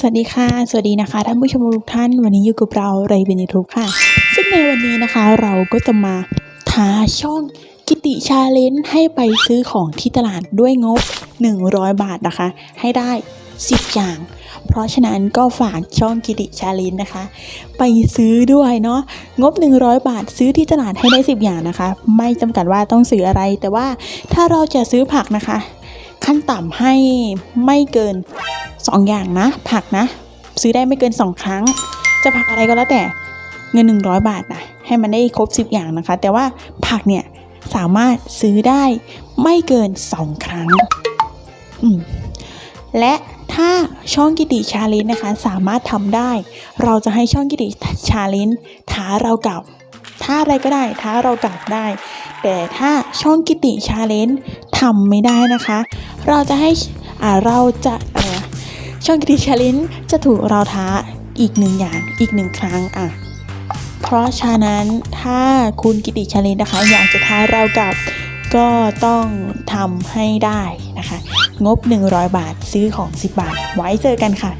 สวัสดีค่ะ สวัสดีนะคะท่านผู้ชมทุกท่านวันนี้อยู่กับเราไรเบนิทูค่ะ ซึ่งในวันนี้นะคะเราก็จะมาท้าช่องกิติชาเลนจ์ให้ไปซื้อของที่ตลาดด้วยงบ 100 บาทนะคะ ให้ได้ 10 อย่าง เพราะฉะนั้นก็ฝากช่องกิติชาเลนจ์นะคะ ไปซื้อด้วยเนาะงบ 100 บาทซื้อที่ตลาดให้ได้ 10 อย่างนะคะ ไม่จำกัดว่าต้องซื้ออะไร แต่ว่าถ้าเราจะซื้อผักนะคะ ขั้นต่ำให้ไม่เกิน 2 อย่างนะ ผักนะ ซื้อได้ไม่เกิน 2 ครั้ง จะผักอะไรก็แล้วแต่เงิน 100 บาทนะให้มันได้ครบ 10 อย่างนะคะ แต่ว่าผักเนี่ยสามารถซื้อได้ไม่เกิน 2 ครั้ง และถ้าช่องกิติชาเลนจ์นะคะ สามารถทำได้ เราจะให้ช่องกิติชาเลนจ์ท้าเรากลับท้าอะไรก็ได้ท้าเรากลับได้ แต่ถ้าช่องกิติชาเลนจ์ทำไม่ได้นะคะ เราจะให้อ่าเราจะอะไรนะ ช่องกิติชาลินจะถูกเราท้าอีกหนึ่งอย่างอีกหนึ่งครั้งอะเพราะฉะนั้นถ้าคุณกิติชาลินนะคะ อยากจะท้าเรากับก็ต้องทำให้ได้นะคะ งบ 100 บาทซื้อของ 10 บาท ไว้เจอกันค่ะ